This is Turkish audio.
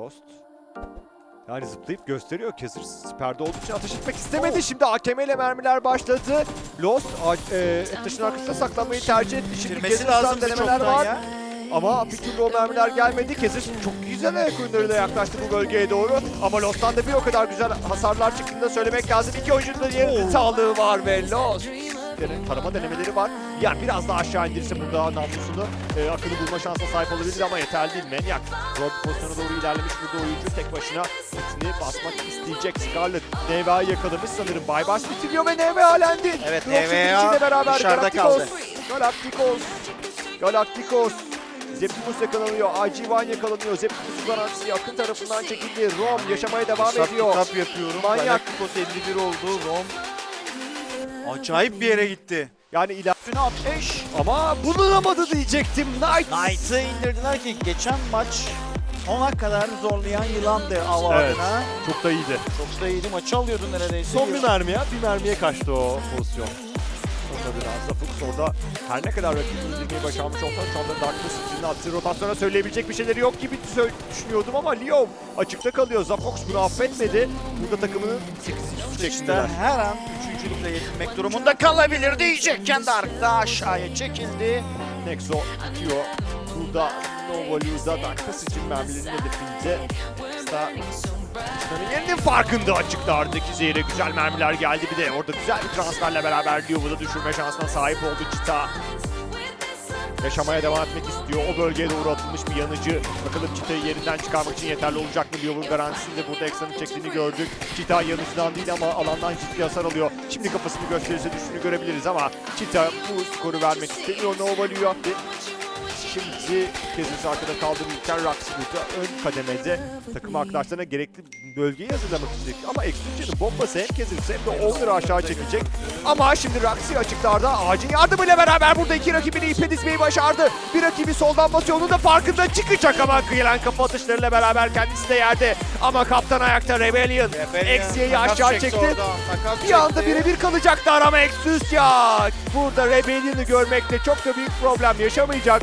Lost. Yani zıplayıp gösteriyor. Kezir siperde olduğu için ateş etmek istemedi. Şimdi AKM ile mermiler başladı. Lost e, taşın arkasında saklanmayı tercih etti. Şimdi Kezir'den lazımdı denemeler var. ya. Ama bir türlü o mermiler gelmedi. Kezir çok güzel ayak oyunlarıyla yaklaştı bu bölgeye doğru. Ama Lost'tan da bir o kadar güzel hasarlar çıktığını da söylemek lazım. İki oyuncunun da yerinde sağlığı var ve Lost. Tarama denemeleri var. Yani biraz daha aşağı indirse burada namlusunu e, akıllı bulma şansına sahip olabilir ama yeterli değil. Maniac rol pozisyona doğru ilerlemiş burada oyuncu tek başına hitini basmak isteyecek. Scarlett Neva'yı yakalamış sanırım. Baybars bitiriyor ve Neva halendi. Evet, içinde beraber dışarıda Galacticos. kaldı. Galacticos. Galacticos. Zeptimus yakalanıyor. Acivan yakalanıyor. Zeptimus garantisi yakın tarafından çekildi. Rom yaşamaya devam Sap ediyor. tap yapıyorum. Manyak. Galacticos 51 oldu. Rom acayip bir yere gitti. Yani iler Üstüne ateş. ama bulunamadı diyecektim. Knight. Knight'ı indirdiler ki geçen maç ona kadar zorlayan yılandı av Evet. adına. Çok da iyiydi. Çok da iyiydi. Maçı alıyordu neredeyse. Son bir mermiye, bir mermiye kaçtı o pozisyon. Orada biraz da Fuchs orada her ne kadar rakibi indirmeyi başarmış olsa şu anda Darkness için attığı rotasyona söyleyebilecek bir şeyleri yok gibi düşünüyordum ama Leo açıkta kalıyor. Zafox bunu affetmedi. Burada takımının 8. İşte şeklindeler. her an üçüncülükle yetinmek durumunda kalabilir diyecekken Dark'ta aşağıya çekildi. Nexo atıyor. Burada Nova Luza Darkness için mermilerin hedefinde. Nexta yerinin farkında açıklardaki zehre güzel mermiler geldi bir de orada güzel bir transferle beraber Lio'yu da düşürme şansına sahip oldu Çita. Yaşamaya devam etmek istiyor. O bölgeye doğru atılmış bir yanıcı. Bakalım Çita'yı yerinden çıkarmak için yeterli olacak mı? Lio'nun garantisinde burada Exa'nın çektiğini gördük. Çita yanıcıdan değil ama alandan ciddi hasar alıyor. Şimdi kafasını gösterirse düşünü görebiliriz ama Çita bu skoru vermek istemiyor. Nova attı. Şimdi Kezis arkada kaldı Milker Roxy burada ön kademede takım arkadaşlarına gerekli bölgeyi hazırlamak isteyecek. Ama Extinction bombası hem Kezis hem de Owner'ı aşağı çekecek. Ama şimdi Roxy açıklarda ağacın yardımıyla beraber burada iki rakibini ipe dizmeyi başardı. Bir rakibi soldan basıyor onun da farkında çıkacak ama kıyılan kafa atışlarıyla beraber kendisi de yerde. Ama kaptan ayakta Rebellion. Takas aşağı çekti takas Bir anda birebir kalacaklar ama Exus ya burada Rebellion'ı görmekte çok da büyük problem yaşamayacak.